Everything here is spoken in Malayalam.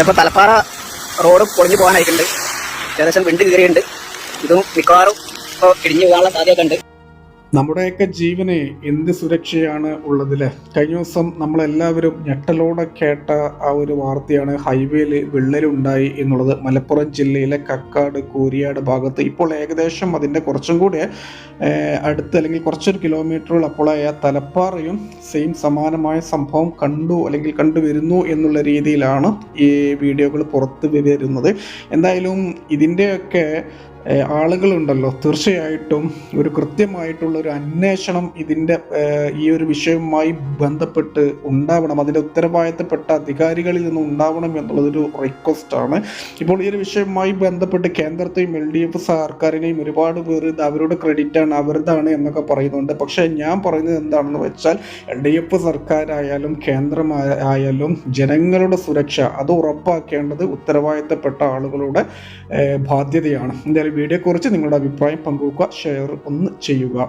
ഇതിപ്പോൾ തലപ്പാറ റോഡ് പൊളിഞ്ഞു പോകാനായിട്ടുണ്ട്. ഏകദേശം വിണ്ട് കയറിയുണ്ട് ഇതും മിക്കവാറും ഇപ്പോൾ ഇടിഞ്ഞു പോകാനുള്ള സാധ്യത ഉണ്ട്. നമ്മുടെയൊക്കെ ജീവനെ എന്ത് സുരക്ഷയാണ് ഉള്ളതിൽ കഴിഞ്ഞ ദിവസം നമ്മളെല്ലാവരും ഞെട്ടലോടെ കേട്ട ആ ഒരു വാർത്തയാണ് ഹൈവേയിൽ വിള്ളലുണ്ടായി എന്നുള്ളത്. മലപ്പുറം ജില്ലയിലെ കക്കാട് കൂരിയാട് ഭാഗത്ത്. ഇപ്പോൾ ഏകദേശം അതിന്റെ കുറച്ചും കൂടെ അടുത്ത് അല്ലെങ്കിൽ കുറച്ചൊരു കിലോമീറ്ററുകൾ അപ്പോളായ തലപ്പാറയും സെയിം സമാനമായ സംഭവം കണ്ടു അല്ലെങ്കിൽ കണ്ടുവരുന്നു എന്നുള്ള രീതിയിലാണ് ഈ വീഡിയോകൾ പുറത്ത് വരുന്നത്. എന്തായാലും ഇതിന്റെയൊക്കെ ആളുകളുണ്ടല്ലോ. തീർച്ചയായിട്ടും ഒരു കൃത്യമായിട്ടുള്ള ഒരു അന്വേഷണം ഇതിന്റെ ഈ ഒരു വിഷയവുമായി ബന്ധപ്പെട്ട് ഉണ്ടാവണം. അതിന്റെ ഉത്തരവാദിത്തപ്പെട്ട അധികാരികളിൽ നിന്ന് ഉണ്ടാവണം എന്നുള്ളതൊരു റിക്വസ്റ്റാണ് ഇപ്പോൾ ഈ ഒരു വിഷയവുമായി ബന്ധപ്പെട്ട് കേന്ദ്രത്തെയും എൽ ഡി എഫ് സർക്കാരിനെയും ഒരുപാട് പേർ ഇത് അവരുടെ ക്രെഡിറ്റാണ് അവരുതാണ് എന്നൊക്കെ പറയുന്നുണ്ട്. പക്ഷേ ഞാൻ പറയുന്നത് എന്താണെന്ന് വെച്ചാൽ എൽ ഡി എഫ് സർക്കാരായാലും കേന്ദ്രമായാലും ജനങ്ങളുടെ സുരക്ഷ അത് ഉറപ്പാക്കേണ്ടത് ഉത്തരവാദിത്തപ്പെട്ട ആളുകളുടെ ബാധ്യതയാണ്. എന്തായാലും വീഡിയോയെക്കുറിച്ച് നിങ്ങളുടെ അഭിപ്രായം പങ്കുവെക്കുക ഷെയർ ഒന്ന് ചെയ്യുക.